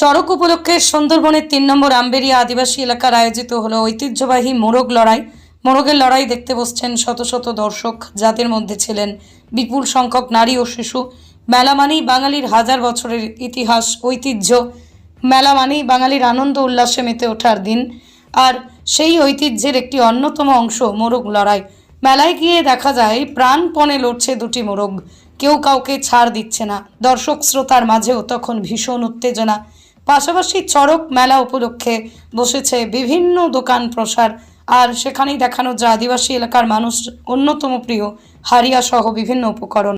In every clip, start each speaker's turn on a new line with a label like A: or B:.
A: চড়ক উপলক্ষে সুন্দরবনের তিন নম্বর আম্বেরিয়া আদিবাসী এলাকার আয়োজিত হলো ঐতিহ্যবাহী মোরগ লড়াই। মোরগের লড়াই দেখতে বসছেন শত শত দর্শক, যাদের মধ্যে ছিলেন বিপুল সংখ্যক নারী ও শিশু। মেলা মানেই বাঙালির হাজার বছরের ইতিহাস, ঐতিহ্য। মেলা মানেই বাঙালির আনন্দ উল্লাসে মেতে ওঠার দিন। আর সেই ঐতিহ্যের একটি অন্যতম অংশ মোরগ লড়াই। মেলায় গিয়ে দেখা যায়, প্রাণপণে লড়ছে দুটি মোরগ। কেউ কাউকে ছাড় দিচ্ছে না। দর্শক শ্রোতার মাঝেও তখন ভীষণ উত্তেজনা। পাশাপাশি চড়ক মেলা উপলক্ষে বসেছে বিভিন্ন দোকান প্রসার। আর সেখানেই দেখানো যায় আদিবাসী এলাকার মানুষ অন্যতম প্রিয় হারিয়া সহ বিভিন্ন উপকরণ।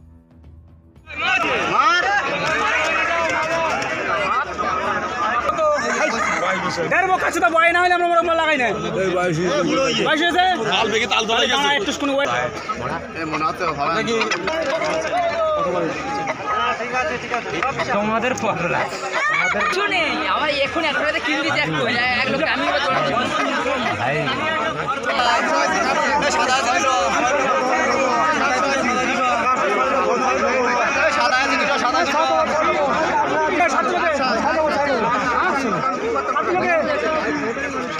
B: এর মুখ কাছে তো বয় না হলে আমরা মোরগ লাগাই না বাইশ হয়েছে?
C: তাল বেগে তাল ধরে গেছে।
B: একটু শুনে wait। তোমাদের
D: কিছু নেই আমার এখন এখন কিনতে যাক এক লোক আমি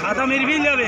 B: সাদা মিরবিল যাবে।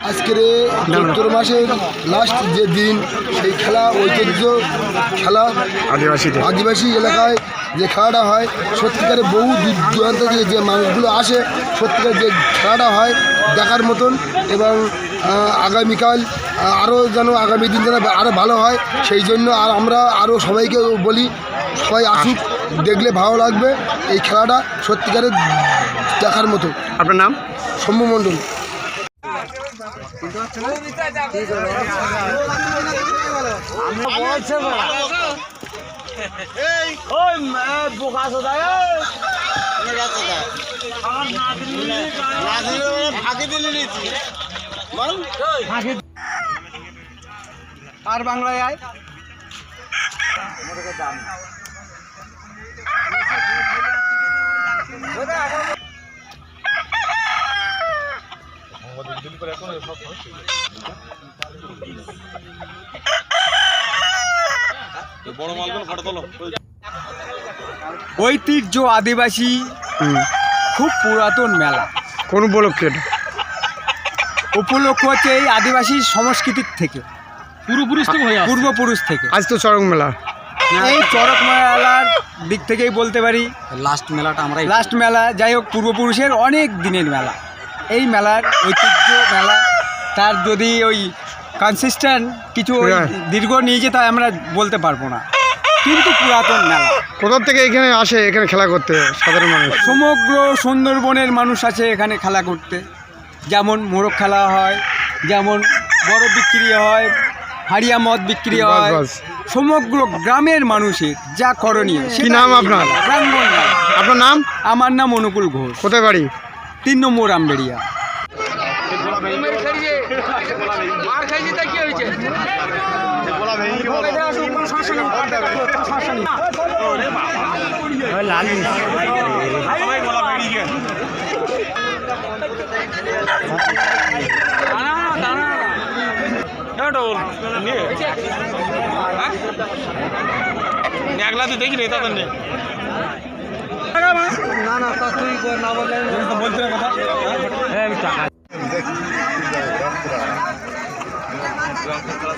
E: আজকের চৈত্র মাসের লাস্ট যে দিন সেই খেলা ঐতিহ্য খেলা
F: আদিবাসী
E: আদিবাসী এলাকায় যে খেলাটা হয় সত্যিকারে বহু দূর দূরান্ত থেকে যে মানুষগুলো আসে সত্যিকার যে খেলাটা হয় দেখার মতন এবং আগামীকাল আরও যেন আগামী দিন যেন আরও ভালো হয় সেই জন্য আর আমরা আরও সবাইকে বলি সবাই আসুক। দেখলে ভালো লাগবে। এই খেলাটা সত্যিকারের দেখার মতো।
F: আপনার নাম?
E: সৌম্য মণ্ডল।
B: আর বাংলায় আয়?
C: মালগুলো ফটো তোলো
B: ঐতিহ্য আদিবাসী খুব পুরাতন মেলা।
F: কোন উপলক্ষে
B: উপলক্ষ হচ্ছে এই আদিবাসী সংস্কৃতির থেকে। পূর্বপুরুষ থেকে পূর্বপুরুষ থেকে।
F: আজ তো চরক মেলা।
B: এই চড়ক মেলার দিক থেকেই বলতে পারি?
G: লাস্ট মেলাটা আমরা
B: লাস্ট মেলা যাই হোক পূর্বপুরুষের অনেক দিনের মেলা। এই মেলার ঐতিহ্য মেলা তার যদি ওই কনসিস্টেন্ট কিছু
F: হ্যাঁ।
B: দীর্ঘ নিয়ে যেতে আমরা বলতে পারব না। কিন্তু পুরাতন মেলা।
F: কোথা থেকে এখানে আসে এখানে খেলা করতে সাধারণ মানুষ।
B: সমগ্র সুন্দরবনের মানুষ আছে এখানে খেলা করতে। যেমন মোরগ খেলা হয় যেমন বড় বিক্রি হয় হাড়িয়া মদ বিক্রি হয়। সমগ্র গ্রামের মানুষের যা করণীয়
F: কি নাম আপনার? আপনার নাম?
B: আমার নাম অনুকূল ঘোষ।
F: কোথায় বাড়ি?
B: তিন নম্বর আমবেড়িয়া।
D: মার খাইছি তা কি হয়েছে
C: সবাই গলা বেরিয়ে গেছে একলা তুই দেখি রে তাদের নেই
F: ওটা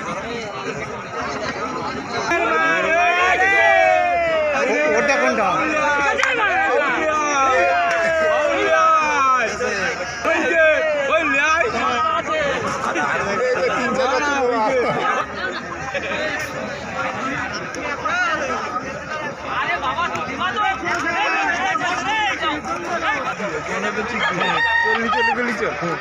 F: চল্লিশ চল্লিশ চল্লিশ